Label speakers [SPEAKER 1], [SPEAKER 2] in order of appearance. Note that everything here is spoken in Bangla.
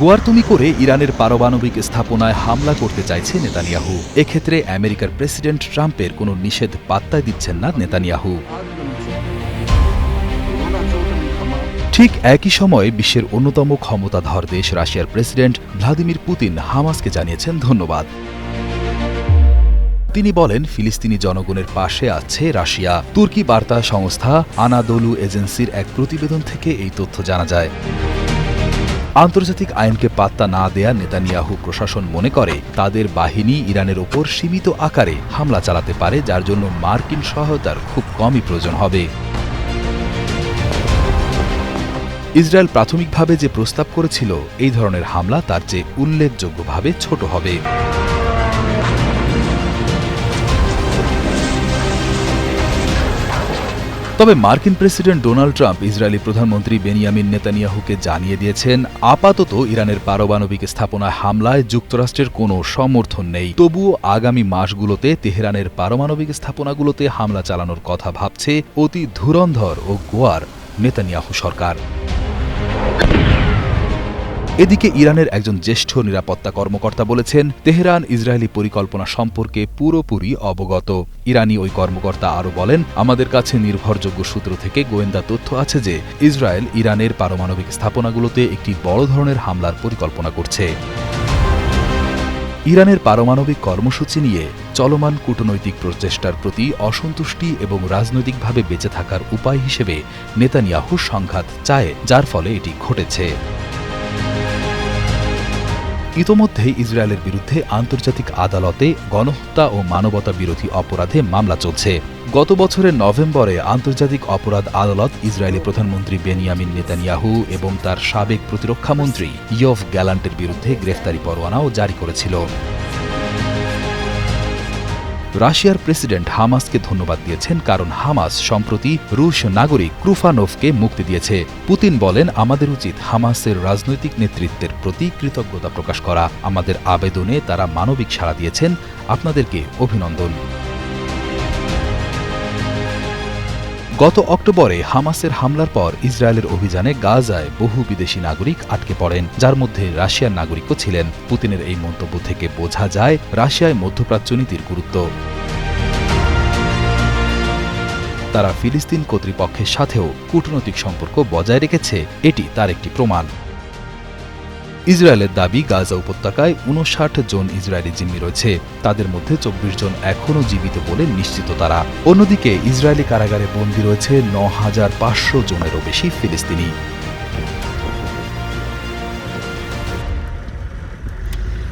[SPEAKER 1] গুয়ারতুমি করে ইরানের পারমাণবিক স্থাপনায় হামলা করতে চাইছে নেতানিয়াহু এক্ষেত্রে আমেরিকার প্রেসিডেন্ট ট্রাম্পের কোনো নিষেধ পাত্তা দিচ্ছেন না নেতানিয়াহু ঠিক একই সময়ে বিশ্বের অন্যতম ক্ষমতাধর দেশ রাশিয়ার প্রেসিডেন্ট ভ্লাদিমির পুতিন হামাসকে জানিয়েছেন ধন্যবাদ তিনি বলেন ফিলিস্তিনি জনগণের পাশে আছে রাশিয়া তুর্কি বার্তা সংস্থা আনাদোলু এজেন্সির এক প্রতিবেদন থেকে এই তথ্য জানা যায় আন্তর্জাতিক আইনকে পাত্তা না দেয়া নেতানিয়াহু প্রশাসন মনে করে তাদের বাহিনী ইরানের ওপর সীমিত আকারে হামলা চালাতে পারে যার জন্য মার্কিন সহায়তার খুব কমই প্রয়োজন হবে ইসরায়েল প্রাথমিকভাবে যে প্রস্তাব করেছিল এই ধরনের হামলা তার চেয়ে উল্লেখযোগ্যভাবে ছোট হবে তবে মার্কিন প্রেসিডেন্ট ডোনাল্ড ট্রাম্প ইসরায়েলি প্রধানমন্ত্রী বেনিয়ামিন নেতানিয়াহুকে জানিয়ে দিয়েছেন আপাতত ইরানের পারমাণবিক স্থাপনায় হামলায় যুক্তরাষ্ট্রের কোনো সমর্থন নেই তবুও আগামী মাসগুলোতে তেহরানের পারমাণবিক স্থাপনাগুলোতে হামলা চালানোর কথা ভাবছে অতি ধুরন্ধর ও গোয়ার নেতানিয়াহু সরকার এদিকে ইরানের একজন জ্যেষ্ঠ নিরাপত্তা কর্মকর্তা বলেছেন তেহরান ইসরায়েলি পরিকল্পনা সম্পর্কে পুরোপুরি অবগত ইরানি ওই কর্মকর্তা আরও বলেন আমাদের কাছে নির্ভরযোগ্য সূত্র থেকে গোয়েন্দা তথ্য আছে যে ইসরায়েল ইরানের পারমাণবিক স্থাপনাগুলোতে একটি বড় ধরনের হামলার পরিকল্পনা করছে ইরানের পারমাণবিক কর্মসূচি নিয়ে চলমান কূটনৈতিক প্রচেষ্টার প্রতি অসন্তুষ্টি এবং রাজনৈতিকভাবে বেঁচে থাকার উপায় হিসেবে নেতানিয়াহু সংঘাত চায় যার ফলে এটি ঘটেছে ইতোমধ্যেই ইসরায়েলের বিরুদ্ধে আন্তর্জাতিক আদালতে গণহত্যা ও মানবতা বিরোধী অপরাধে মামলা চলছে গত বছরের নভেম্বরে আন্তর্জাতিক অপরাধ আদালত ইসরায়েলি প্রধানমন্ত্রী বেনিয়ামিন নেতানিয়াহু এবং তার সাবেক প্রতিরক্ষামন্ত্রী ইয়ফ গ্যালান্টের বিরুদ্ধে গ্রেফতারি পরোয়ানাও জারি করেছিল রাশিয়ার প্রেসিডেন্ট হামাসকে ধন্যবাদ দিয়েছেন কারণ হামাস সম্প্রতি রুশ নাগরিক ক্রুফানোভকে মুক্তি দিয়েছে পুতিন বলেন আমাদের উচিত হামাসের রাজনৈতিক নেতৃত্বের প্রতি কৃতজ্ঞতা প্রকাশ করা আমাদের আবেদনে তারা মানবিক সাড়া দিয়েছেন আপনাদেরকে অভিনন্দন গত অক্টোবরে হামাসের হামলার পর ইসরায়েলের অভিযানে গাজায় বহু বিদেশি নাগরিক আটকে পড়েন যার মধ্যে রাশিয়ার নাগরিকও ছিলেন পুতিনের এই মন্তব্য থেকে বোঝা যায় রাশিয়ায় মধ্যপ্রাচ্য নীতির গুরুত্ব তারা ফিলিস্তিন কর্তৃপক্ষের সাথেও কূটনৈতিক সম্পর্ক বজায় রেখেছে এটি তার একটি প্রমাণ ইসরায়েলের দাবি গাজা উপত্যকায় উনষাট জন ইসরায়েলি জিম্মি রয়েছে তাদের মধ্যে চব্বিশ জন এখনও জীবিত বলে নিশ্চিত তারা অন্যদিকে ইসরায়েলি কারাগারে বন্দী রয়েছে ন হাজার পাঁচশো জনেরও বেশি ফিলিস্তিনি